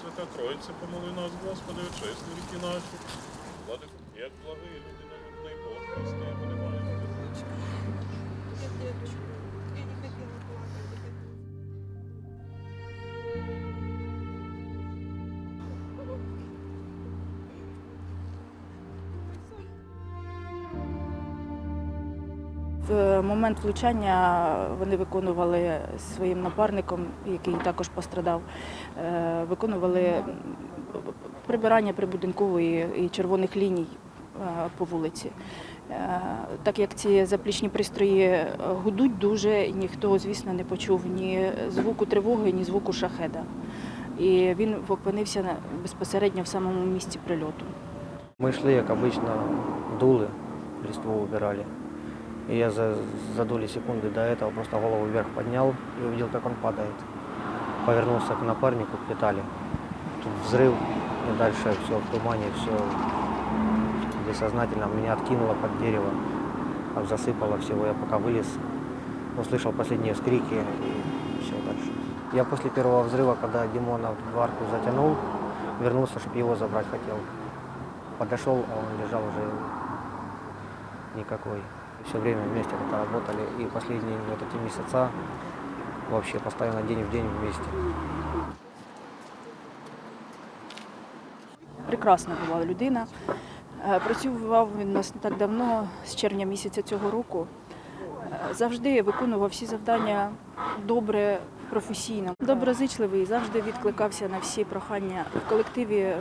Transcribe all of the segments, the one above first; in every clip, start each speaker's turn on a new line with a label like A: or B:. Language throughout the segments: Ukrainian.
A: Пресвята Троїця, помили нас, Господи, очисти ріки наші. Влади, як благий людина, людний Бог, бо немає.
B: момент влучання вони виконували своїм напарником, який також пострадав, е, виконували прибирання прибудинкової і червоних ліній е, по вулиці. Е, Так як ці заплічні пристрої е, гудуть дуже, ніхто, звісно, не почув ні звуку тривоги, ні звуку шахеда. І він опинився на- безпосередньо в самому місці прильоту.
C: Мы шли, как обычно, дулы, листву убирали. И я за, за доли секунды до этого просто голову вверх поднял и увидел, как он падает. Повернулся к напарнику, к Виталию. Тут взрыв, и дальше все в тумане, все бессознательно. Меня откинуло под дерево, засыпало всего. Я пока вылез, услышал последние вскрики и все дальше. Я после первого взрыва, когда Димона в арку затянул, вернулся, чтобы его забрать хотел. Подошел, а он лежал уже никакой. Все время вместе как работали. И последние вот эти месяца вообще постоянно день в день вместе.
B: прекрасна була людина. Е, Працював він нас не так давно, з червня місяця цього року. Е, Завжди виконував всі завдання добре, професійно. Доброзичливий, завжди відкликався на всі прохання. В колективі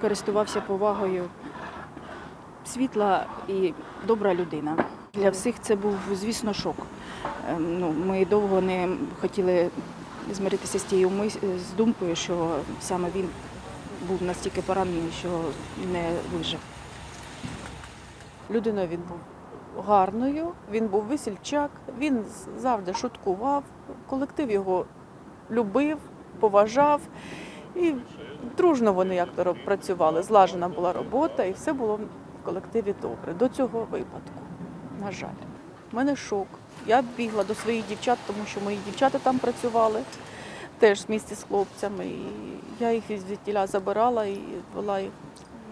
B: користувався повагою. Світла і добра людина. Для всіх це був, звісно, шок. Е, Ну, ми довго не хотіли змиритися з тією з думкою, що саме він був настільки поранений, що не вижив.
D: Людиною він був гарною, він був весільчак, він завжди шуткував, колектив його любив, поважав. І дружно вони як то працювали, злажена була робота, і все було в колективі добре. До цього випадку, на жаль. У мене шок. Я бігла до своїх дівчат, тому що мої дівчата там працювали теж в місті з хлопцями. І я їх звідтіля забирала і вела їх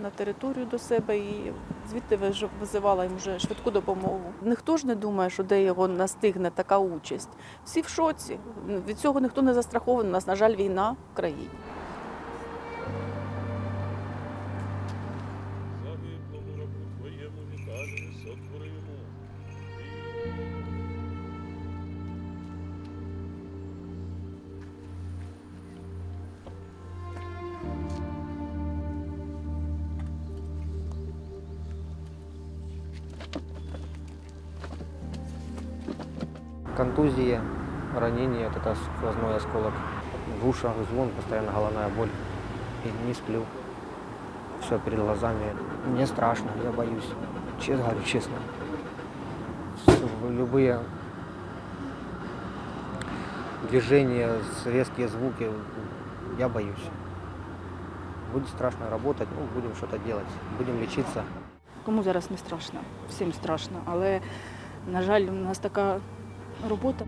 D: на територію до себе і звідти визивала їм вже швидку допомогу. Ніхто ж не думає, що де його настигне така участь. Всі в шоці. Від цього ніхто не застрахований. У нас, на жаль, війна в країні.
C: Контузии, ранения, вот это сквозной осколок. В ушах звон, постоянно головная боль. И не сплю. Все перед глазами. Мне страшно, я боюсь. Честно говорю, честно. Любые движения, резкие звуки, я боюсь. Будет страшно работать, ну, что-то делать, будем лечиться.
B: Кому зараз не страшно, всім страшно. Але, на жаль, у нас така робота.